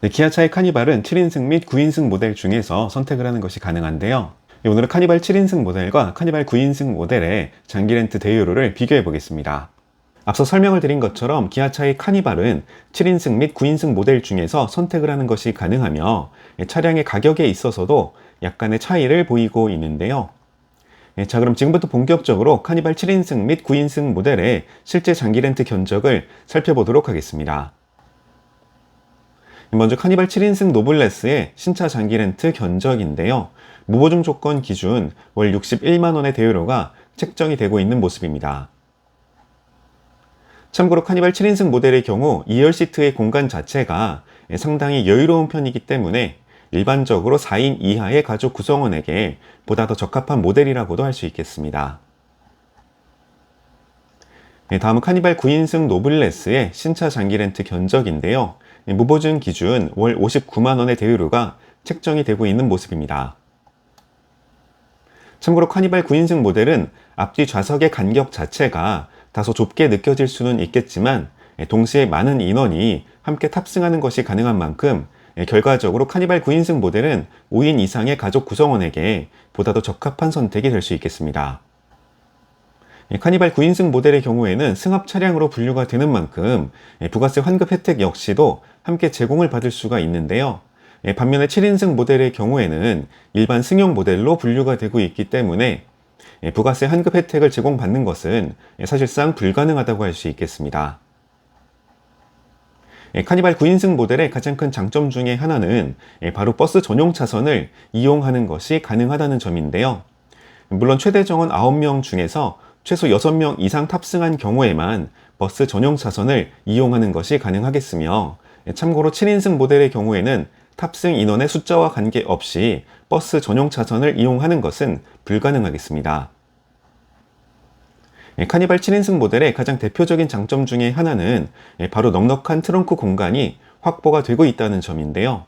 네, 기아차의 카니발은 7인승 및 9인승 모델 중에서 선택을 하는 것이 가능한데요. 네, 오늘은 카니발 7인승 모델과 카니발 9인승 모델의 장기 렌트 대여료를 비교해 보겠습니다. 앞서 설명을 드린 것처럼 기아차의 카니발은 7인승 및 9인승 모델 중에서 선택을 하는 것이 가능하며 차량의 가격에 있어서도 약간의 차이를 보이고 있는데요. 예, 자, 그럼 지금부터 본격적으로 카니발 7인승 및 9인승 모델의 실제 장기 렌트 견적을 살펴보도록 하겠습니다. 먼저 카니발 7인승 노블레스의 신차 장기 렌트 견적인데요. 무보증 조건 기준 월 61만원의 대여료가 책정이 되고 있는 모습입니다. 참고로 카니발 7인승 모델의 경우 2열 시트의 공간 자체가 상당히 여유로운 편이기 때문에 일반적으로 4인 이하의 가족 구성원에게 보다 더 적합한 모델이라고도 할 수 있겠습니다. 네, 다음은 카니발 9인승 노블레스의 신차 장기 렌트 견적인데요. 네, 무보증 기준 월 59만원의 대여료가 책정이 되고 있는 모습입니다. 참고로 카니발 9인승 모델은 앞뒤 좌석의 간격 자체가 다소 좁게 느껴질 수는 있겠지만 예, 동시에 많은 인원이 함께 탑승하는 것이 가능한 만큼 예, 결과적으로 카니발 9인승 모델은 5인 이상의 가족 구성원에게 보다 더 적합한 선택이 될 수 있겠습니다. 예, 카니발 9인승 모델의 경우에는 승합 차량으로 분류가 되는 만큼 부가세 환급 혜택 역시도 함께 제공을 받을 수가 있는데요. 반면에 7인승 모델의 경우에는 일반 승용 모델로 분류가 되고 있기 때문에 부가세 환급 혜택을 제공받는 것은 사실상 불가능하다고 할 수 있겠습니다. 카니발 9인승 모델의 가장 큰 장점 중에 하나는 바로 버스 전용 차선을 이용하는 것이 가능하다는 점인데요. 물론 최대 정원 9명 중에서 최소 6명 이상 탑승한 경우에만 버스 전용 차선을 이용하는 것이 가능하겠으며 참고로 7인승 모델의 경우에는 탑승 인원의 숫자와 관계없이 버스 전용 차선을 이용하는 것은 불가능하겠습니다. 예, 카니발 7인승 모델의 가장 대표적인 장점 중에 하나는 예, 바로 넉넉한 트렁크 공간이 확보가 되고 있다는 점인데요.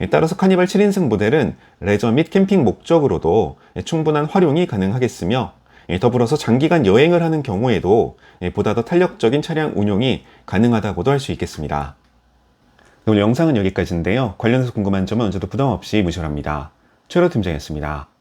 예, 따라서 카니발 7인승 모델은 레저 및 캠핑 목적으로도 충분한 활용이 가능하겠으며 더불어서 장기간 여행을 하는 경우에도 보다 더 탄력적인 차량 운용이 가능하다고도 할 수 있겠습니다. 오늘 영상은 여기까지인데요. 관련해서 궁금한 점은 언제도 부담 없이 무시랍니다. 최로 팀장이었습니다.